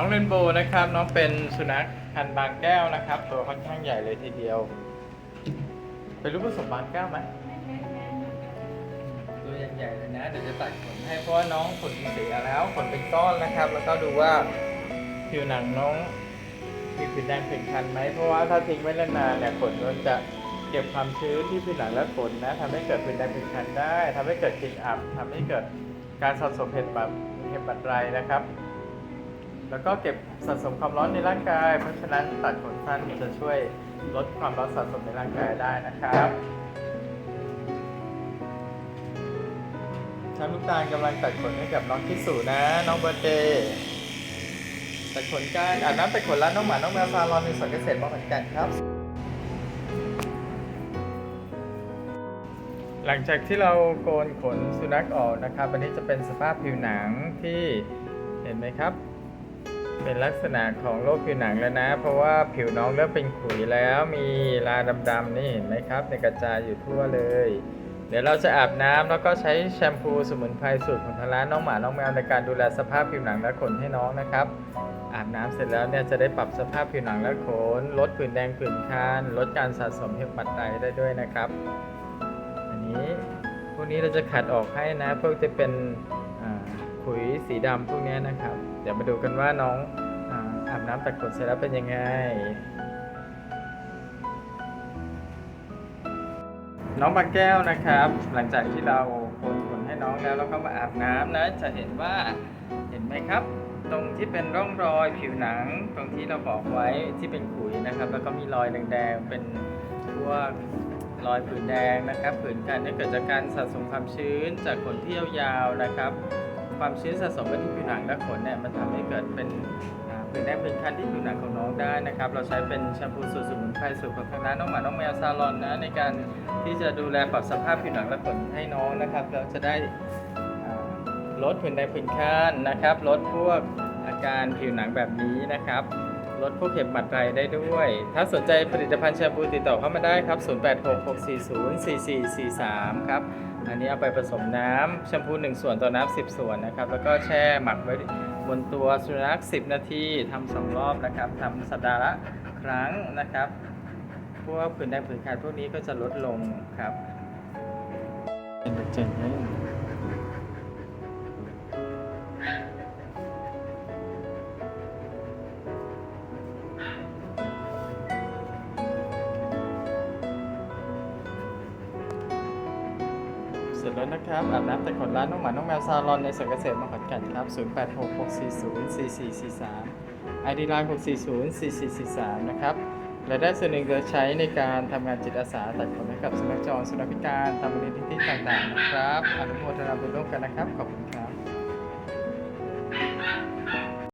น้องเรนโบว์นะครับ น้องเป็นสุนัขพันธุ์บางแก้วนะครับ ตัวค่อนข้างใหญ่เลยทีเดียว เป็นลูกผสมบางแก้วไหมตัวใหญ่ๆเลยนะ เดี๋ยวจะตัดขนให้เพราะว่าน้องขนเสียแล้วขนเป็นก้อนนะครับ แล้วก็ดูว่าผิวหนังน้องมีผื่นแดงผื่นคันไหมเพราะว่าถ้าทิ้งไว้นานๆเนี่ยขนมันจะเก็บความชื้นที่ผิวหนังและขนนะทำให้เกิดผื่นแดงผื่นคันได้ทำให้เกิดกลิ่นอับทำให้เกิดการสะสมเห็ดแบบเห็ดบัดไรนะครับ แล้วก็เก็บสะสมความร้อนในร่างกาย เพราะฉะนั้นตัดขนสั้นจะช่วยลดความร้อนสะสมในร่างกายได้นะครับชาลูกตาลกำลังตัดขนให้กับน้องที่สูนะ น้องเบอร์เดย์ตัดขนกันอาบน้ำตัดขนแล้วน้องหมา น้องแมวซาลอนในสวนเกษตรมอขอนแก่นครับ หลังจากที่เราโกนขนสุนัขออกนะครับวันนี้จะเป็นสภาพผิวหนังที่เห็นไหมครับ เป็นลักษณะของโรคผิวหนังแล้วนะ เพราะว่าผิวน้องเริ่มเป็นขุยแล้วมีลาดำๆนี่เห็นไหมครับในกระจายอยู่ทั่วเลย เดี๋ยวเราจะอาบน้ำแล้วก็ใช้แชมพูสมุนไพรสูตรของทางร้านน้องหมาน้องแมวในการดูแลสภาพผิวหนังและขนให้น้องนะครับ อาบน้ำเสร็จแล้วเนี่ยจะได้ปรับสภาพผิวหนังและขนลดผื่นแดงผื่นคันลดการสะสมเห็บหมัดไตได้ด้วยนะครับ อันนี้พวกนี้เราจะขัดออกให้นะพวกจะเป็น ขุยสีดำพวกนี้นะครับ เดี๋ยวมาดูกันว่าน้องอาบน้ำตัดขนเสร็จแล้วเป็นยังไง น้องบางแก้วนะครับ หลังจากที่เราโกนขนให้น้องแล้วแล้วก็มาอาบน้ำนะ จะเห็นว่าเห็นไหมครับ ตรงที่เป็นร่องรอยผิวหนัง ตรงที่เราบอกไว้ที่เป็นขุยนะครับ แล้วก็มีรอยแดงๆเป็นพวกรอยผื่นแดงนะครับผื่นคันที่เกิดจากการสะสมความชื้นจากขนที่ยาวๆนะครับ ความชื้นสะสมไว้ที่ผิวหนังและขนเนี่ยมันทำให้เกิดเป็นผื่นแดงเป็นคันที่ผิวหนังของน้องได้นะครับ เราใช้เป็นแชมพูสูตรสมุนไพรสูตรของทางร้านน้องหมาน้องแมวซาลอนนะในการที่จะดูแลปรับสภาพผิวหนังและขนให้น้องนะครับ เราจะได้ลดผื่นแดงผื่นคันนะครับ ลดพวกอาการผิวหนังแบบนี้นะครับ ลดพวกเข็มหมัดไรได้ด้วย ถ้าสนใจผลิตภัณฑ์แชมพูติดต่อเข้ามาได้ครับ 0866404443 ครับ อันนี้เอาไปผสมน้ำแชมพู 1 ส่วนต่อน้ำ10 ส่วนนะครับ แล้วก็แช่หมักไว้บนตัวสุนัข10 นาทีทำสองรอบนะครับทำสัปดาห์ละครั้งนะครับ พวกผื่นแดงผื่นคันพวกนี้ก็จะลดลงครับเป็นปัจจัย เสร็จแล้วนะครับอาบน้ำแต่ขนร้านน้องหมาน้องแมวซาลอนในสวนเกษตรมขอนแก่นครับ 0866404443 ID ไลน์6404443 นะครับและได้ส่วนหนึ่งจะใช้ในการทำงานจิตอาสาตัดขนให้กับสุนัขจรสุนัขพิการตามมูลนิธิต่างๆนะครับอนุโมทนาบุญร่วมกันนะครับ ขอบคุณครับ